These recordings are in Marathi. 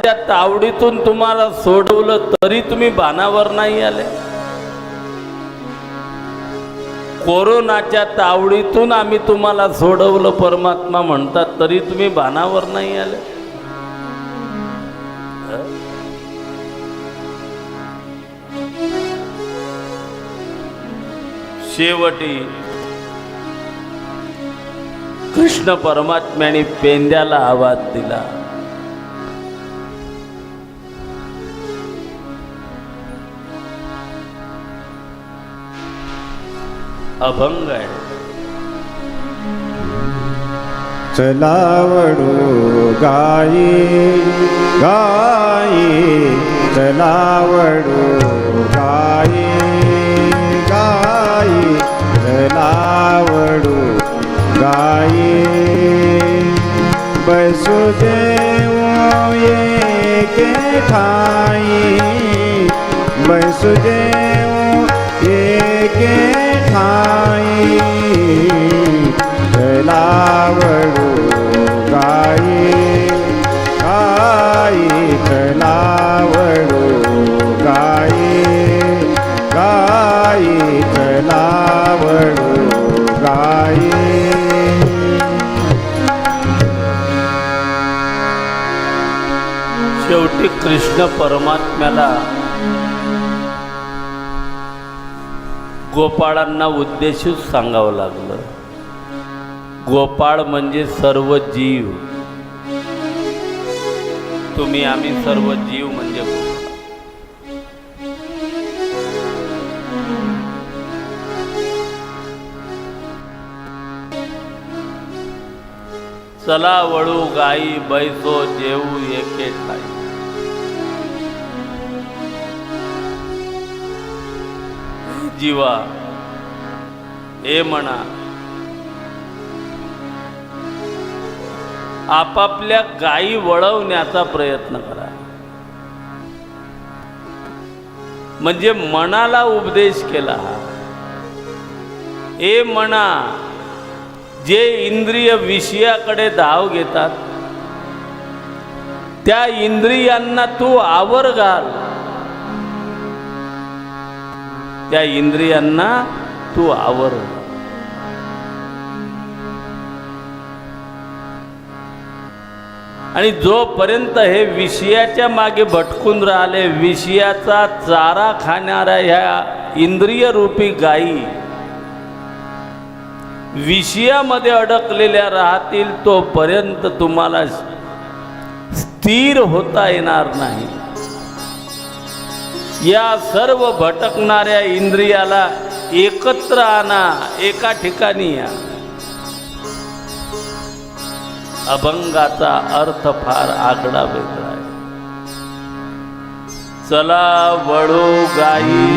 त्या तावडीतून तुम्हाला सोडवलं तरी तुम्ही बाणावर नाही आले. कोरोनाच्या तावडीतून आम्ही तुम्हाला सोडवलं परमात्मा म्हणतात तरी तुम्ही बाणावर नाही आले. शेवटी कृष्ण परमात्म्याने पेंद्याला आवाज दिला. अभंग आहे चलावडू गाई गाई चलावडू गाई गाई चलावडू गाई बसू देऊ एके ठाई बसू देऊ एके ठाई चलावडू गाई गाई चलावडू गाई गाई चलावडू गाई। शेवटी कृष्ण परमात्म्याला गोपाळांना उद्देशूच सांगावं लागलं. गोपाळ म्हणजे सर्व जीव. तुम्ही आम्ही सर्व जीव म्हणजे चला वळू गाई बैसो जेऊ एके ठाई. जीवा हे म्हणा. आपापल्या गायी वळवण्याचा प्रयत्न करा. म्हणजे मनाला उपदेश केला. ए म्हणा जे इंद्रिय विषयाकडे धाव घेतात त्या इंद्रियांना तू आवर घाल. त्या इंद्रियांना तू आवर. आणि जोपर्यंत हे विषयाच्या मागे भटकून राहिले विषयाचा चारा खाणाऱ्या ह्या इंद्रिय रूपी गायी विषयामध्ये अडकलेल्या राहतील तोपर्यंत तुम्हाला स्थिर होता येणार नाही. या सर्व भटकणाऱ्या इंद्रियाला एकत्र आणा एका ठिकाणी या. अभंगाचा अर्थ फार आगडा वेगळा आहे. चला वळू गाई.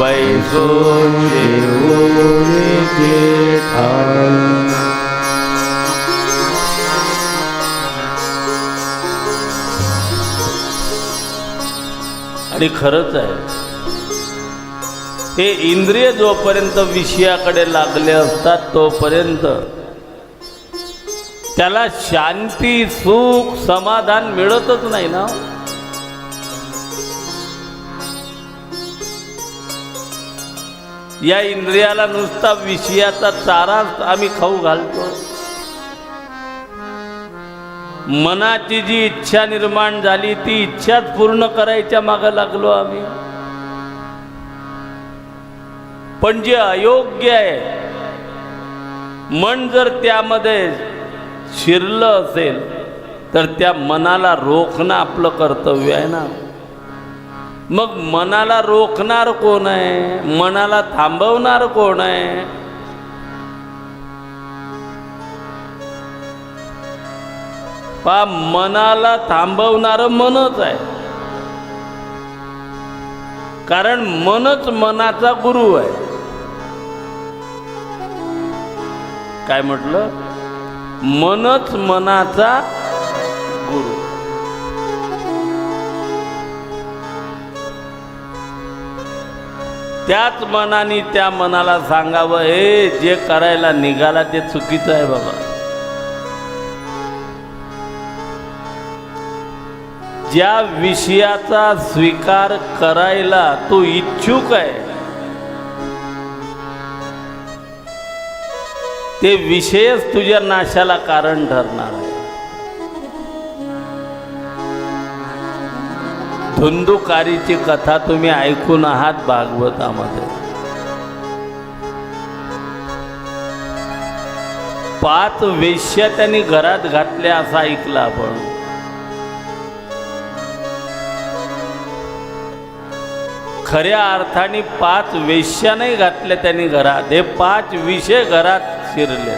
बैसो आणि खरंच आहे. हे इंद्रिय जोपर्यंत विषयाकडे लागले असतात तोपर्यंत त्याला शांती सुख समाधान मिळतच नाही ना? या इंद्रियाला नुसता विषयाचा चारा आम्ही खाऊ घालतो. मनाची जी इच्छा निर्माण झाली ती इच्छाच पूर्ण करायच्या मागं लागलो आम्ही. पण जे अयोग्य आहे मन जर त्यामध्ये शिरलं असेल तर त्या मनाला रोखणं आपलं कर्तव्य आहे ना. मग मनाला रोखणार कोण आहे? मनाला थांबवणार कोण आहे? पा मनाला थांबवणारं मनच आहे. कारण मनच मनाचा गुरु आहे. काय म्हटलं? मनच मनाचा गुरु. त्याच मनाने त्या मनाला सांगावं हे जे करायला निघाला ते चुकीचं आहे बाबा. ज्या विषयाचा स्वीकार करायला तो इच्छुक आहे ते विषयच तुझ्या नाशाला कारण ठरणार आहे. धुंदुकारीची कथा तुम्ही ऐकून आहात भागवतामध्ये. पाच वेश्या त्यांनी घरात घातल्या असं ऐकलं आपण. खऱ्या अर्थाने पाच वेश्या नाही घातल्या त्यांनी घरात. हे पाच विषय घरात शिरले.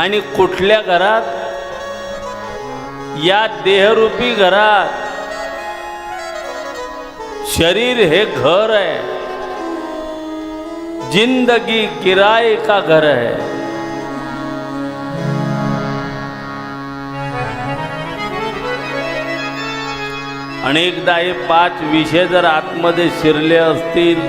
आणि कुठल्या घरात? या देहरूपी घरात. शरीर हे घर आहे. जिंदगी किराए का घर है अनेकदा हे पाच विषय जर आतमध्ये शिरले असतील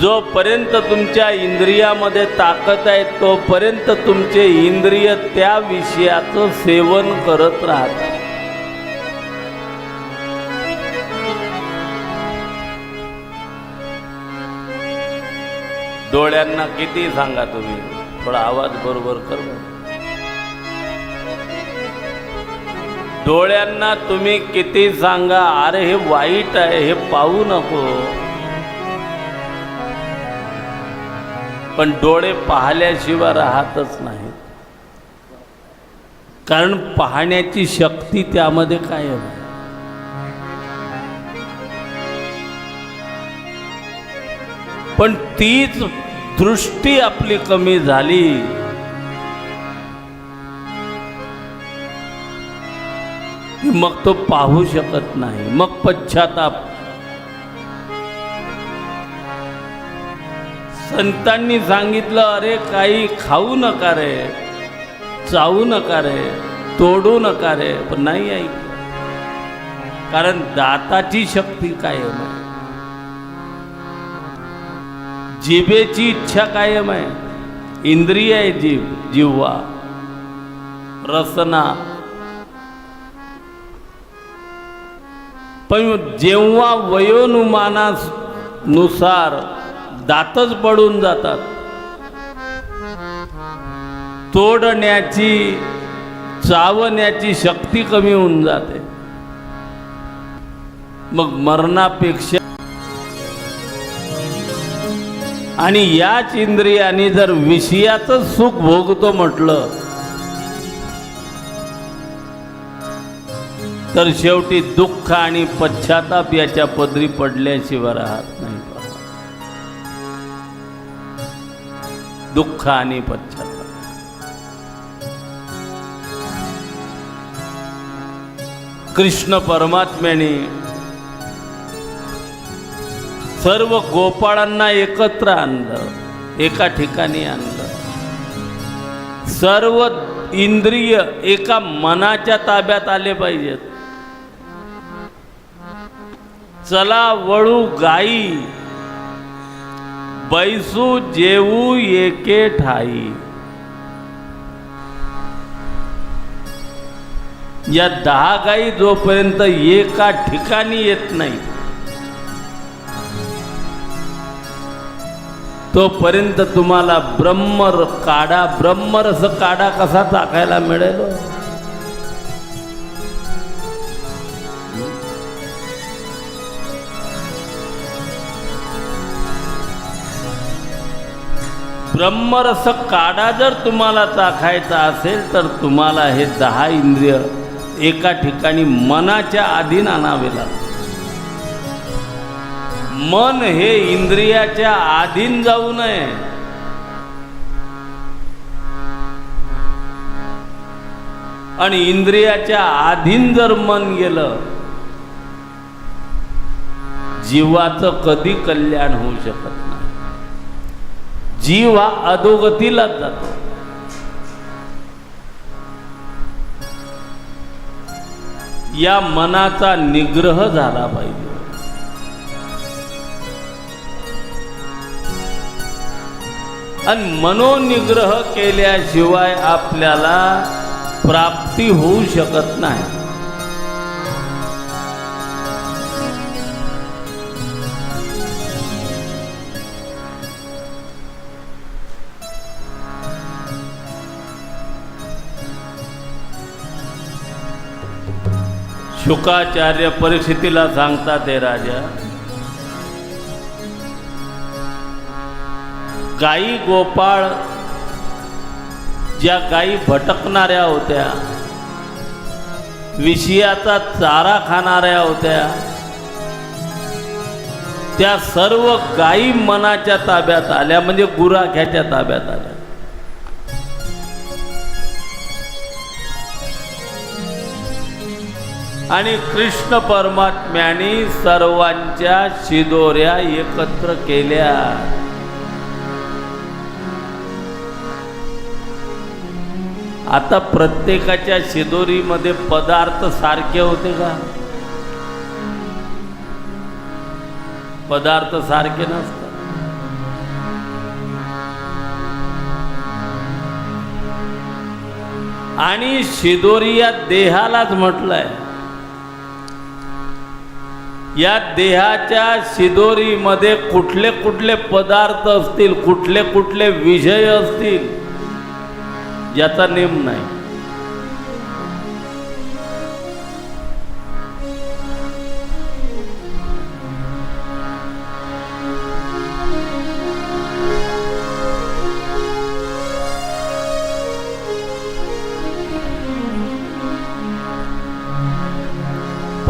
जोपर्यंत तुमच्या इंद्रियामध्ये ताकद आहे तोपर्यंत तुमचे इंद्रिय त्या विषयाचं सेवन करत राहतात. डोळ्यांना किती सांगा तुम्ही? थोडा आवाज बरोबर कर डोळ्यांना तुम्ही किती सांगा अरे हे वाईट आहे हे पाहू नको. पण डोळे पाहिल्याशिवाय राहतच नाही कारण पाहण्याची शक्ती त्यामध्ये काय आहे? पण तीच दृष्टी आपली कमी झाली. मग तो पाहू शकत नाही. मग पश्चाताप. संतांनी सांगितलं अरे काही खाऊ नका रे चावू नका रे तोडू नका रे. पण नाही ऐक कारण दाताची शक्ती कायम आहे. जिभेची इच्छा कायम आहे. इंद्रिय आहे जीव जिव्हा. रसना. पण जेव्हा वयोनुमानानुसार दातच पडून जातात तोडण्याची चावण्याची शक्ती कमी होऊन जाते. मग मरणापेक्षा आणि याच इंद्रियाने जर विषयाचं सुख भोगतो म्हटलं तर शेवटी दुःख आणि पश्चाताप याच्या पदरी पडल्याशिवाय राहत नाही. दुःख आणि पश्चाताप. कृष्ण परमात्म्याने सर्व गोपाळांना एकत्र आणलं एका ठिकाणी आणलं. सर्व इंद्रिय एका मनाच्या ताब्यात आले पाहिजेत. चला वळू गाई. बैसू जेवू एके ठाई. या दहा गाई जोपर्यंत एका ठिकाणी येत नाही तोपर्यंत तुम्हाला ब्रह्मर काढा. ब्रह्मरस काढा कसा टाकायला मिळेल? ब्रह्मरस काढा जर तुम्हाला चाखायचा असेल तर तुम्हाला हे दहा इंद्रिय एका ठिकाणी मनाच्या अधीन आणावे लागतात मन हे इंद्रियाच्या अधीन जाऊ नये. आणि इंद्रियाच्या अधीन जर मन गेलं जीवाचं कधी कल्याण होऊ शकत नाही. जीव हा अधोगतीला जातो. या मनाचा निग्रह झाला पाहिजे. आणि मनोनिग्रह केल्याशिवाय आपल्याला प्राप्ती होऊ शकत नाही. शुकाचार्य परिस्थितीला सांगतात हे राजा गाई गोपाळ ज्या गाई भटकणाऱ्या होत्या विषयाचा चारा खाणाऱ्या होत्या त्या सर्व गायी मनाच्या ताब्यात आल्या म्हणजे गुराख्याच्या ताब्यात आल्या. आणि कृष्ण परमात्म्याने सर्वांच्या शिदोऱ्या एकत्र केल्या. आता प्रत्येकाच्या शिदोरीमध्ये पदार्थ सारखे होते का? पदार्थ सारखे नसतात. आणि शिदोरी या देहालाच म्हटलंय. या देहाच्या शिदोरीमध्ये कुठले कुठले पदार्थ असतील कुठले कुठले विषय असतील याचा नेम नाही.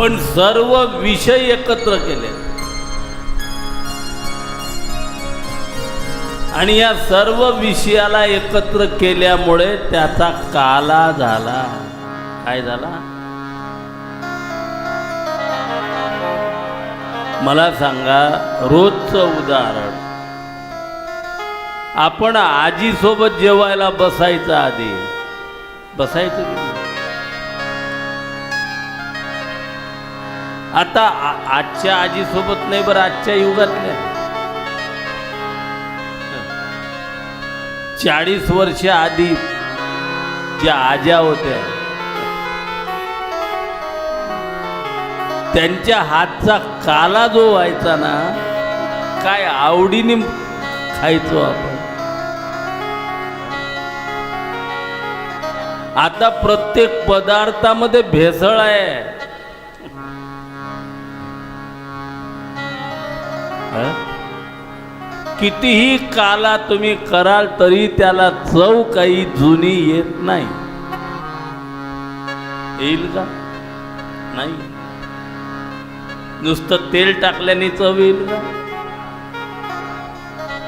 पण सर्व विषय एकत्र केले. आणि या सर्व विषयाला एकत्र केल्यामुळे त्याचा काला झाला. काय झाला? मला सांगा रोजचं उदाहरण. आपण आजीसोबत जेवायला बसायचं आधी. बसायचं आता आजच्या आजीसोबत नाही बरं आजच्या युगातल्या चाळीस वर्ष आधी ज्या आज्या होत्या त्यांच्या हातचा काला जो व्हायचा ना काय आवडीने खायचो आपण. आता प्रत्येक पदार्थामध्ये भेसळ आहे. कितीही काला तुम्ही कराल तरी त्याला चव काही जुनी येत नाही. येईल का? नाही. नुसतं तेल टाकल्याने चव येईल का?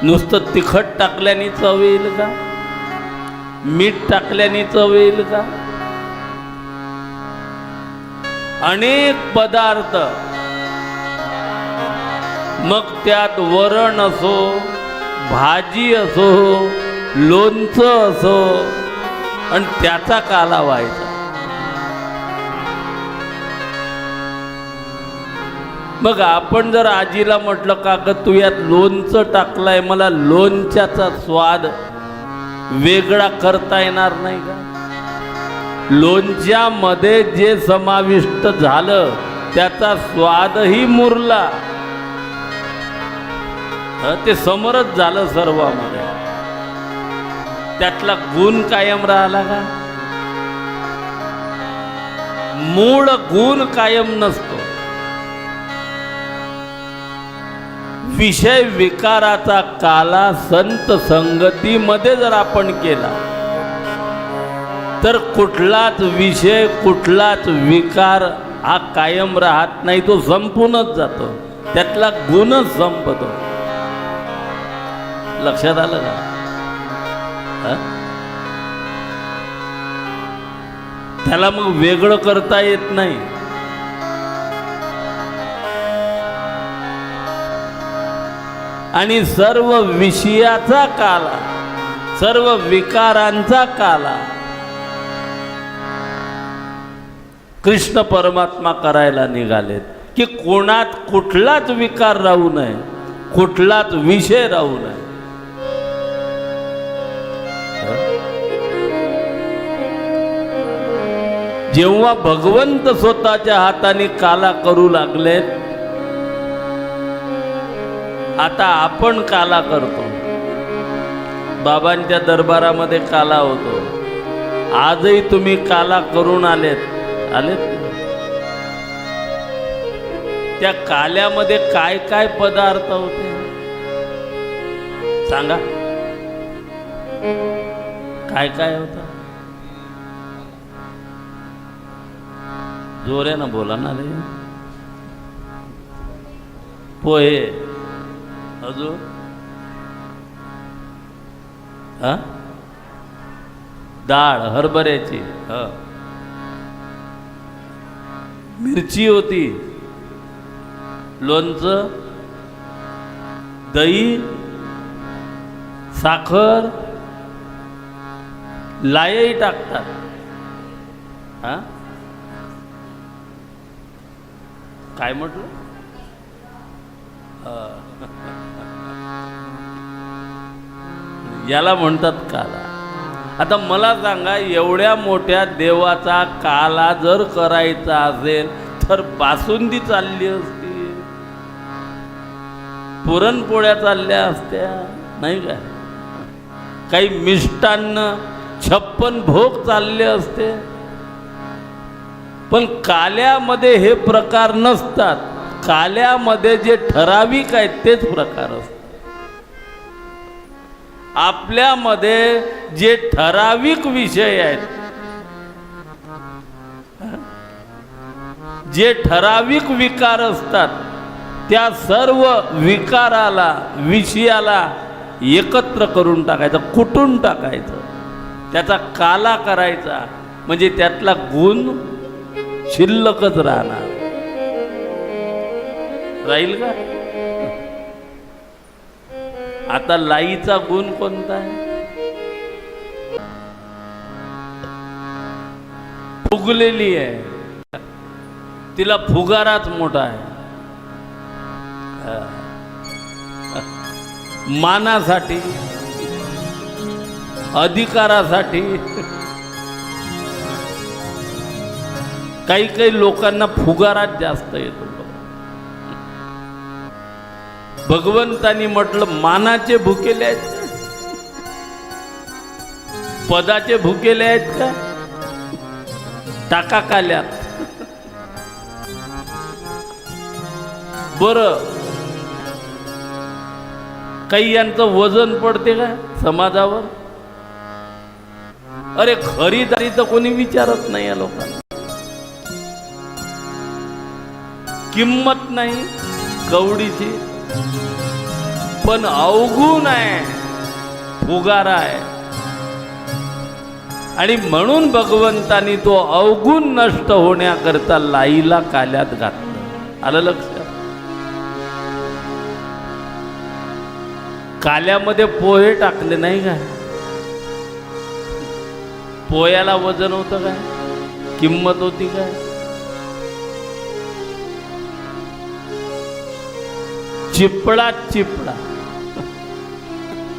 नुसतं तिखट टाकल्याने चव येईल का? मीठ टाकल्याने चव येईल का? अनेक पदार्थ मग त्यात वरण असो भाजी असो लोणचं असो आणि त्याचा काला व्हायचा. मग आपण जर आजीला म्हटलं का ग तू यात लोणचं टाकलंय मला लोणच्याचा स्वाद वेगळा करता येणार नाही का? लोणच्यामध्ये जे समाविष्ट झालं त्याचा स्वादही मुरला. ते समोरच झालं सर्वामध्ये. त्यातला गुण कायम राहिला का? मूळ गुण कायम नसतो. विषय विकाराचा काला संत संगतीमध्ये जर आपण केला तर कुठलाच विषय कुठलाच विकार हा कायम राहत नाही तो संपूनच जातो. त्यातला गुणच संपतो. लक्षात आलं का? त्याला मग वेगळं करता येत नाही. आणि सर्व विषयाचा काला सर्व विकारांचा काला कृष्ण परमात्मा करायला निघालेत. की कोणात कुठलाच विकार राहू नये कुठलाच विषय राहू नये. जेव्हा भगवंत स्वतःच्या हाताने काला करू लागलेत आता आपण काला करतो. बाबांच्या दरबारामध्ये काला होतो. आजही तुम्ही काला करून आलेत. आलेत? त्या काल्यामध्ये काय काय पदार्थ होते? सांगा. काय काय होतं? जोऱ्यानं बोला ना रे. पोहे. अजून? हा? डाळ हरभऱ्याची ह. मिरची होती. लोणचं दही साखर लायही टाकतात. हा? काय म्हटलं? याला म्हणतात काला. आता मला सांगा एवढ्या मोठ्या देवाचा काला जर करायचा असेल तर बासुंदी चालली असती. पुरणपोळ्या चालल्या असत्या नाही काय काही मिष्टान्न छप्पन भोग चालले असते. पण काल्यामध्ये हे प्रकार नसतात. काल्यामध्ये जे ठराविक आहेत तेच प्रकार असतात. आपल्यामध्ये जे ठराविक विषय आहेत जे ठराविक विकार असतात त्या सर्व विकाराला विषयाला एकत्र करून टाकायचं कुटून टाकायचं. त्याचा काला करायचा. म्हणजे त्यातला गुण शिल्लकच राहणार. राहील का? आता लाईचा गुण कोणता आहे? फुगलेली आहे. तिला फुगाराच मोठा आहे. मानासाठी अधिकारासाठी काही काही लोकांना फुगारात जास्त येतो भगवंतानी म्हटलं मानाचे भुकेले आहेत का? पदाचे भुकेले आहेत का? टाका काल्यात. बर. काही यांचं वजन पडते का समाजावर? अरे खरीदारी तर कोणी विचारत नाही या लोकांना. किंमत नाही कवडीची. पण अवगुण आहे फुगारा आहे. आणि म्हणून भगवंतानी तो अवगुण नष्ट होण्याकरता लाईला काल्यात घातलं. आलं लक्षात काल्यामध्ये पोहे टाकले नाही काय? पोह्याला वजन होतं काय? किंमत होती काय? चिपळा चिपळा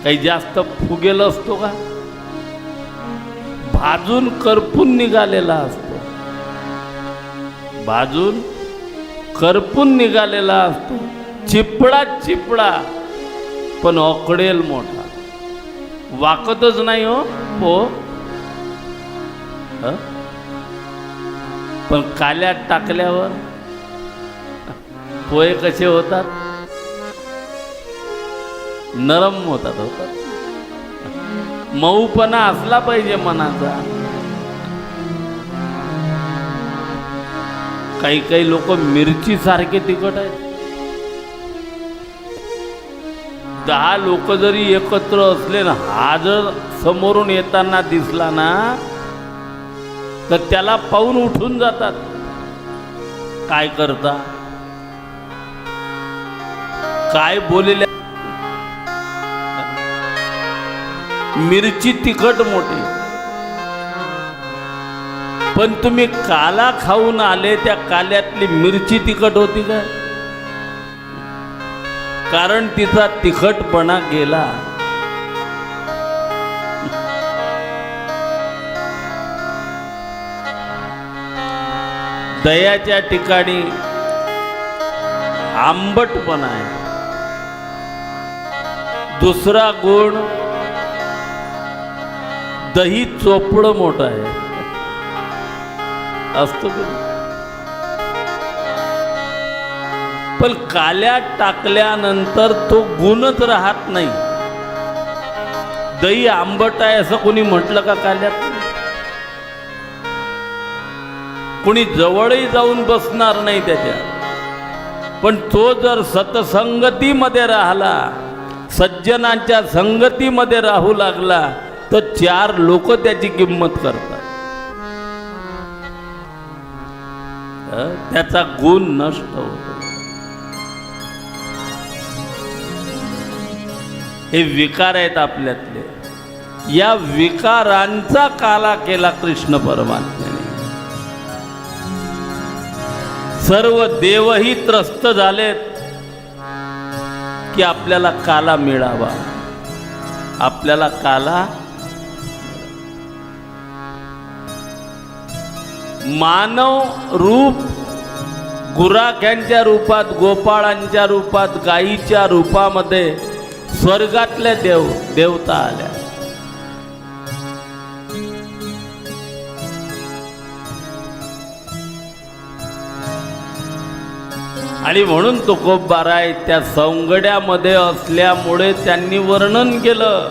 काही जास्त फुगेल असतो का? भाजून करपून निघालेला असतो. भाजून करपून निघालेला असतो. चिपळा चिपळा पण ओकडेल मोठा. वाकतच नाही हो हो? पण काल्यात टाकल्यावर पोहे कसे होतात? नरम होतात होतात मऊपणा असला पाहिजे मनाचा. काही काही लोक मिरची सारखे तिखट आहेत. दहा लोक जरी एकत्र असले ना हा जर समोरून येताना दिसला ना तर त्याला पाहून उठून जातात. काय करता? काय बोलले मिरची तिखट मोठी. पण तुम्ही काला खाऊन आले त्या काल्यातली मिरची तिखट होती काय कारण तिचा तिखटपणा गेला. दयाच्या ठिकाणी आंबटपणा आहे. दुसरा गुण दही चोपड मोठं आहे. असतो पण काल्यात टाकल्यानंतर तो गुणच राहत नाही. दही आंबट आहे असं कोणी म्हटलं का काल्यात? कोणी जवळही जाऊन बसणार नाही त्याच्या पण तो जर सतसंगतीमध्ये राहिला सज्जनांच्या संगतीमध्ये राहू लागला तर चार लोक त्याची किंमत करतात. त्याचा गुण नष्ट होतो. हे विकार आहेत आपल्यातले. या विकारांचा काला केला कृष्ण परमात्म्याने. सर्व देवही त्रस्त झालेत की आपल्याला काला मिळावा. आपल्याला काला मानव रूप गुराख्यांच्या रूपात गोपाळांच्या रूपात गायीच्या रूपामध्ये स्वर्गातल्या देव देवता आल्या. आणि म्हणून तो बाराय त्या सौंगड्यामध्ये असल्यामुळे त्यांनी वर्णन केलं.